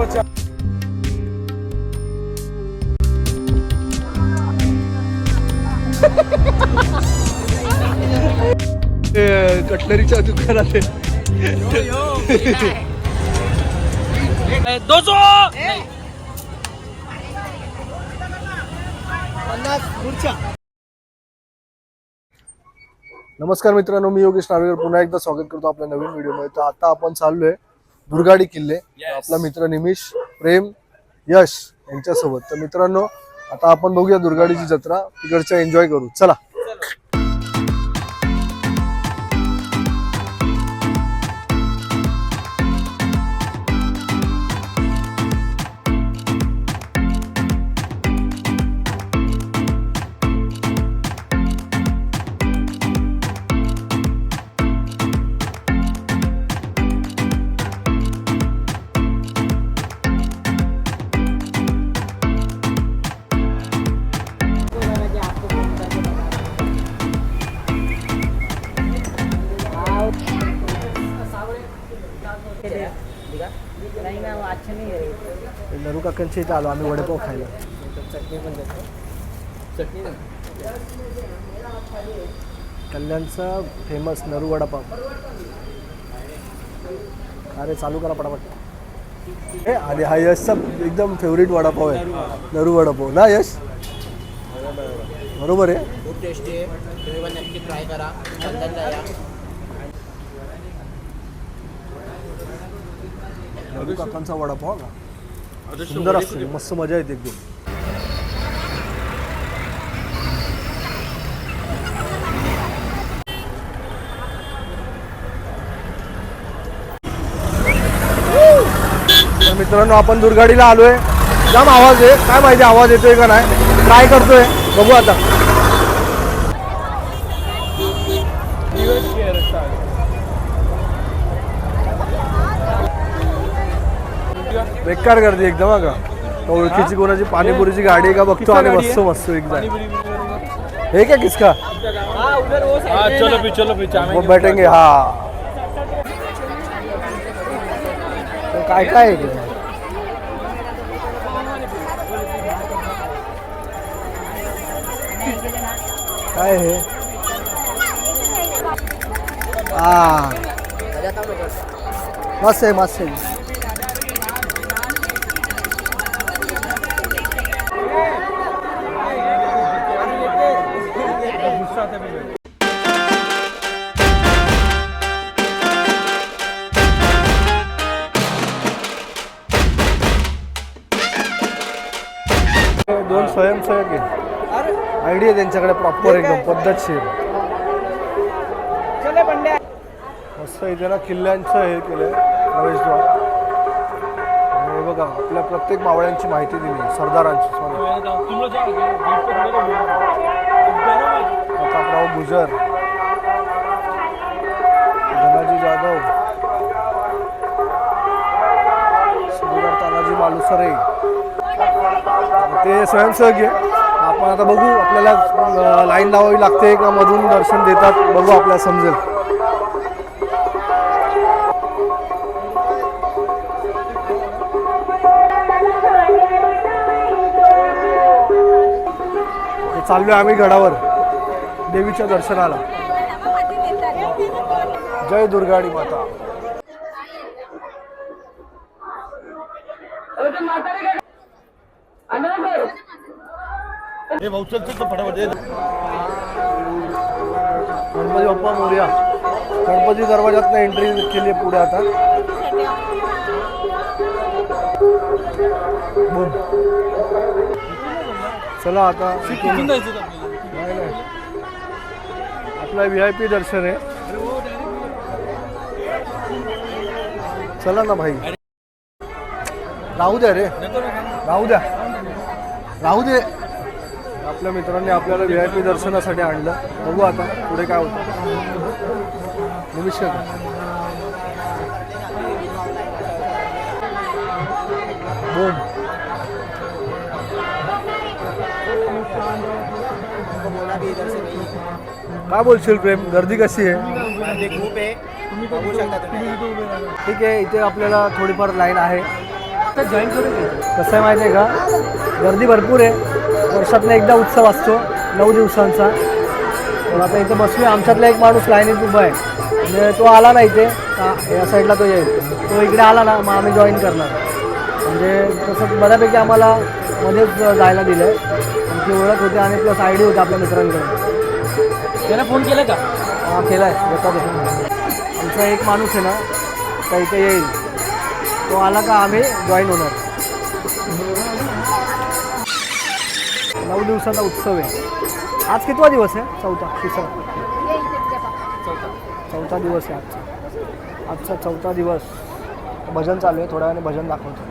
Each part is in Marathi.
बचा कटलरीच्या दुकानात नमस्कार मित्रांनो मी योगेश नार्वेकर पुन्हा एकदा स्वागत करतो आपल्या नवीन व्हिडिओमध्ये तर आता आपण चाललोय दुर्गाडी किल्ले. आपला मित्र निमिष प्रेम यश यांच्यासोबत. तर मित्रांनो आता आपण बघूया दुर्गाडीची जत्रा. तिकडच्या एन्जॉय करू. चला. नरू काकांच्या इथे आलो आम्ही वडेपाव खायला. चटनी पण चटनी कल्याणचा फेमस नरू वडापाव. अरे चालू करा पटापट. ए आणि हा यशचा एकदम फेवरेट वडापाव आहे. नरू वडापाव. ना यश? बरोबर आहे. खूप टेस्टी आहे. तुम्ही पण नक्की ट्राय करा. नरू काकांचा वडापाव का सुंदर असतो मस्त मजा येते एकदम. तर मित्रांनो आपण दुर्गाडीला आलोय. जाम आवाज आहे. काय माहिती आवाज येतोय का नाही. ट्राय करतोय. बघू आता. बेकार गर्दी एकदम हा का? ओळखीची कोणाची? पाणीपुरीची गाडी आहे का? बघतो आणि बसतो मस्त एकदा हे क्या किसका? चलो भी चलो भी वो बैठेंगे हा. काय काय आहे काय हे? हा. मस्त आहे मस्त आहे. दोन स्वयंसेवक आहे. आयडिया त्यांच्याकडे प्रॉपर एकदम पद्धतशीर. मस्त इथे ना किल्ल्यांचं हे केलंय प्रवेशद्वार. आणि हे बघा आपल्या प्रत्येक मावळ्यांची माहिती दिली सरदारांची सॉरी प्रतापराव गुजर. स्वयंसेवक आहे आपण आता बघू आपल्याला लाईन लावावी लागते का मधून दर्शन देतात बघू आपल्याला समजेल. चाललो चाललोय आम्ही गडावर देवीच्या दर्शनाला. जय दुर्गाडी माता. गणपती बाप्पा मोर्या. गणपती दरवाजात एंट्री केली पुढे आता. चला आता. आपला व्ही आय पी दर्शन आहे. चला ना भाई. राहू द्या रे. राहू द्या. राहू दे. आपल्या मित्रांनी आपल्याला व्ही आय पी दर्शनासाठी आणलं. बघू आता पुढे काय होतं. बोम बोला. काय बोलशील प्रेम? गर्दी कशी आहे? ठीक आहे इथे आपल्याला थोडीफार लाईन आहे. जॉईन करून घ्यायचं कसं आहे माहिती आहे का? गर्दी भरपूर आहे. वर्षातनं एकदा उत्सव असतो नऊ दिवसांचा. पण आता इथे बसलोय आमच्यातला एक माणूस लाईनीत उभा आहे. म्हणजे तो आला ना इथे या साईडला तो येईल. तो इकडे आला ना मग आम्ही जॉईन करणार. म्हणजे तसं बऱ्यापैकी आम्हाला मध्येच जायला दिलं आहे आमची ओळख होती आणि प्लस आय डी होती आपल्या मित्रांकडे त्याला फोन केला का? हा केला आहे आमचा एक माणूस आहे ना त्या इथे येईल. तो आला का आम्ही जॉईन होणार. नऊ दिवसाचा उत्सव आहे. आज कितवा दिवस आहे? चौथा तिसरा. चौथा दिवस आहे आजचा. आजचा चौथा दिवस. भजन चालू आहे थोड्या वेळाने भजन दाखवतो.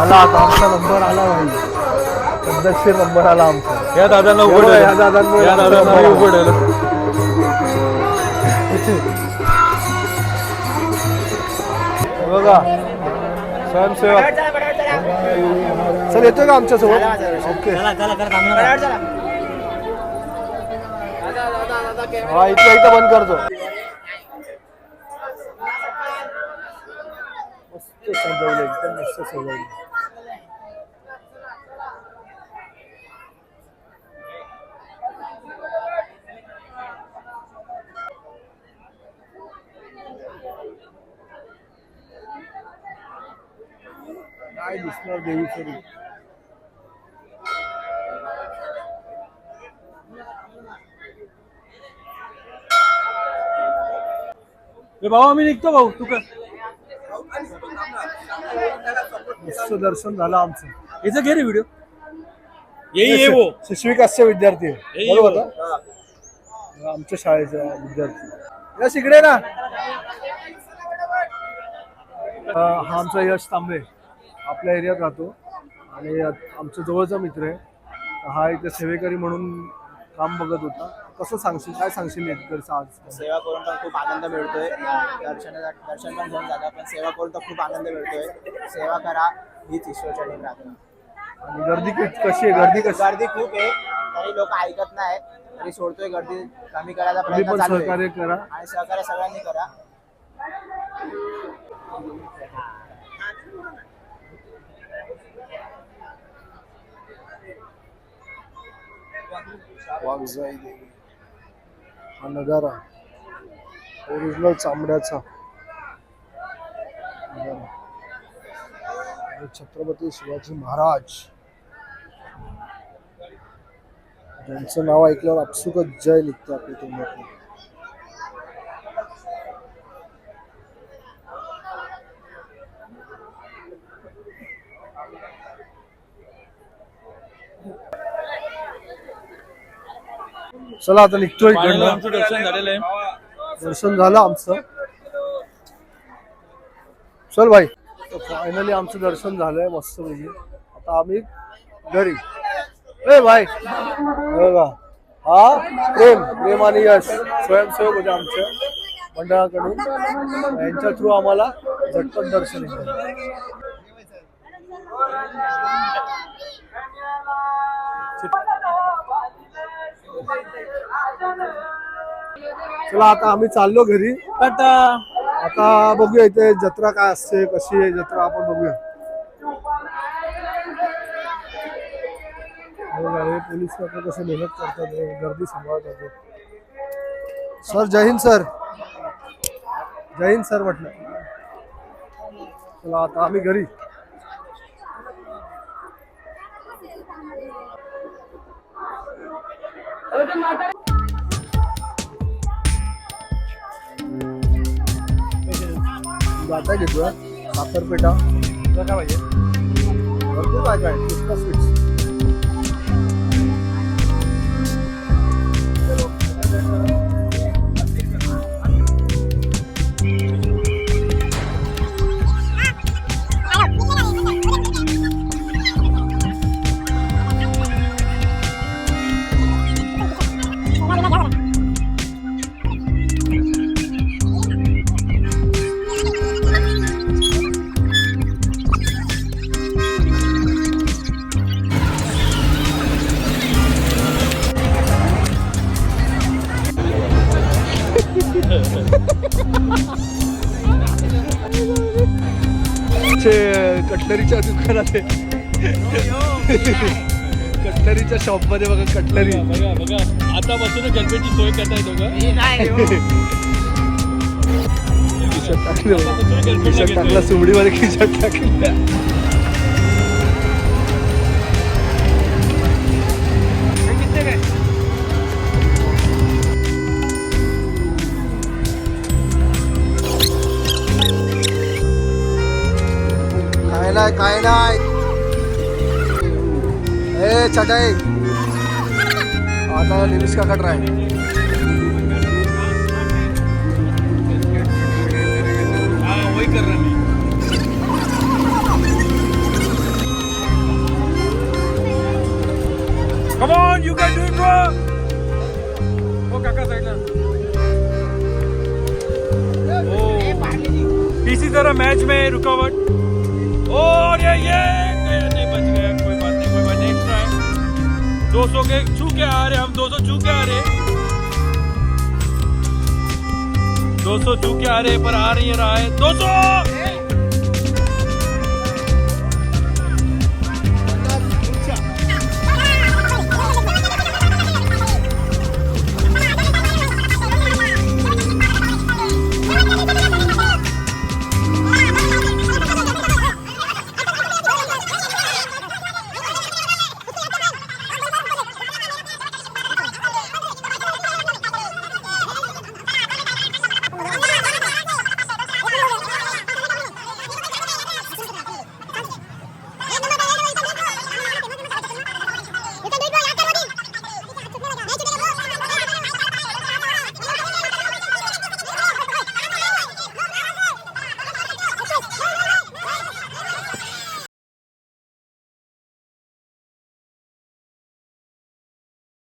आला आता आमचा नंबर आला भाई. पद्धतशीर नंबर आला आमचा. या दादांना उघड आहे, या दादांमुळे या दादांना उघड आहे. बघा स्वयंसेवक. चल येतोय का आमच्यासोबत? ओके हा इथं इथं बंद करतो. मस्त सजवलं एकदम मस्त सजवलं. काय दिसणार देवीचं भाऊ आम्ही निघतो भाऊ तू मस्त दर्शन झालं आमचं. याचं घे रे व्हिडिओ येई ये वो. शिशविकासचे विद्यार्थी. आहे. येई बरोबर वो. ना? आमच्या शाळेचे विद्यार्थी. यश इकडे ना. अं, हा आमचा यश तांबे. आपल्या एरियात राहतो. आणि आमचा जवळचा मित्र आहे. हा इथे सेवेकरी म्हणून काम बघत होता. कसं सांगशील? काय सांगशील नेटकरचं आज? सेवा करून पण खूप आनंद मिळतोय. दर्शनाचा दर्शन पण घेऊन जातात पण सेवा करून तर खूप आनंद मिळतोय. सेवा करा हीच प्रार्थना. आणि गर्दी कित- कशी आहे? गर्दी कशी? गर्दी खूप आहे. तरी लोक ऐकत नाही तरी सोडतोय गर्दी. कमी करायचा तुम्ही प्रयत्न पण चालू आहे. सहकार्य करा. आणि सहकार्य सगळ्यांनी करा. वाघजाई देवी. हा नजारा. ओरिजिनल चांबड्याचा छत्रपती शिवाजी महाराज. ज्यांचं नाव ऐकल्यावर आपसुकच जय लिखते आपल्या तोंडातून. चला आता निघतोय फायनल इकडनं. आमचं दर्शन झालेलं आहे. दर्शन झालं आमचं. चल भाई फायनली आमचं दर्शन झालंय मस्त पैकी. आता आम्ही घरी. ए भाई हे बघा. हा? प्रेम. प्रेम आणि यश. स्वयंसेवक होते आमच्या मंडळाकडून. यांच्या थ्रू आम्हाला झटपट दर्शन येतं चला आता आम्ही चाललो घरी. टाटा आता बघूया इथे जत्रा काय असते कशी आहे जत्रा आपण बघूया. बघा, हे पोलीस कसे मेहनत करतात हे गर्दी सांभाळतात सर जय हिंद सर. जय हिंद सर म्हटलं. चला आता आम्ही घरी. जाता घेतो साखरपेटा काय पाहिजे भरपूर काय काय स्वीट्स कटलरीच्या दुकानात आहे. कटलरीच्या शॉपमध्ये बघा कटलरी. बघा बघा आतापासून गणपतीची सोय करताय दोघं. खिशात टाकलं गणपतीला खिशात घेतोय. टाकला सुमडीमध्ये खिशात टाकलं. नाही ए चटाई आता निलेश काका ट्राय हाँ वही कर रहा मैं Come on, you can do it, bro. Oh, काका साईडला. Oh. इसी तरह मैच में रुकावट और ये ये नहीं बच गया कोई बात नहीं कोई बात नहीं नेक्स्ट टाइम 200 के छू के आ रहे हम 200 छू के आ रहे 200 छू के आ रहे पर आ नहीं रहा है 200